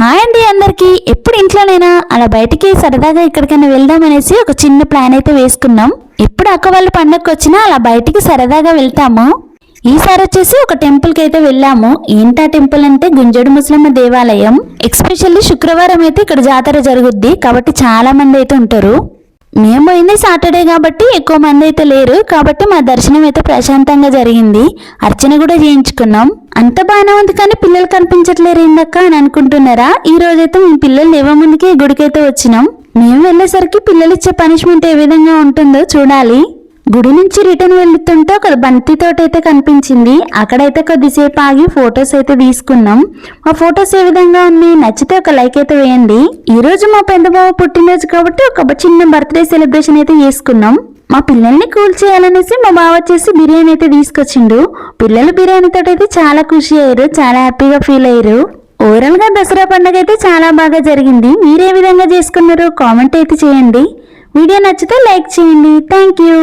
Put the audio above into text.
Hi అండి అందరికీ. ఎప్పుడు ఇంట్లోనైనా? అలా బయటికి సరదాగా ఎక్కడికైనా వెళ్దాం అనేసి ఒక చిన్న ప్లాన్ అయితే వేసుకున్నాం. ఎప్పుడు అక్క వాళ్ళ పండగకి వచ్చినా అలా బయటికి సరదాగా వెళ్తాము? ఈసారి వచ్చేసి ఒక టెంపుల్కి అయితే వెళ్ళాము. ఏంటా టెంపుల్ అంటే గుంజడు ముసలమ్మ దేవాలయం. ఎక్స్పెషల్లీ శుక్రవారం అయితే ఇక్కడ జాతర జరుగుద్ది. కాబట్టి చాలా మంది అయితే ఉంటారు. మేము పోయింది సాటర్డే కాబట్టి ఎక్కువ మంది అయితే లేరు. కాబట్టి మా దర్శనం అయితే ప్రశాంతంగా జరిగింది. అర్చన కూడా చేయించుకున్నాం. అంత బాగానే ఉంది కానీ పిల్లలు కనిపించట్లేరు ఏందక్క అని అనుకుంటున్నారా? ఈ రోజైతే మేము పిల్లలు లేవ ముందుకే గుడికైతే వచ్చినాం. మేము వెళ్ళేసరికి పిల్లలు ఇచ్చే పనిష్మెంట్ ఏ విధంగా ఉంటుందో చూడాలి. గుడి నుంచి రిటర్న్ వెళ్తుంటే ఒక బంతి తోట అయితే కనిపించింది. అక్కడైతే కొద్దిసేపు ఆగి ఫొటోస్ అయితే తీసుకున్నాం. ఆ ఫొటోస్ ఏ విధంగా ఉన్నాయి? నచ్చితే ఒక లైక్ అయితే వేయండి. ఈ రోజు మా పెద్ద బావ పుట్టినరోజు కాబట్టి ఒక చిన్న బర్త్డే సెలబ్రేషన్ అయితే చేసుకున్నాం. మా పిల్లల్ని కూల్ చేయాలనేసి మా బావ వచ్చేసి బిర్యానీ అయితే తీసుకొచ్చిండు. పిల్లలు బిర్యానీ తోట అయితే చాలా ఖుషి అయ్యారు చాలా హ్యాపీగా ఫీల్ అయ్యారు. ఓవరాల్గా దసరా పండుగ అయితే చాలా బాగా జరిగింది. మీరే విధంగా చేసుకున్నారు కామెంట్ అయితే చేయండి. వీడియో నచ్చితే లైక్ చేయండి. Thank you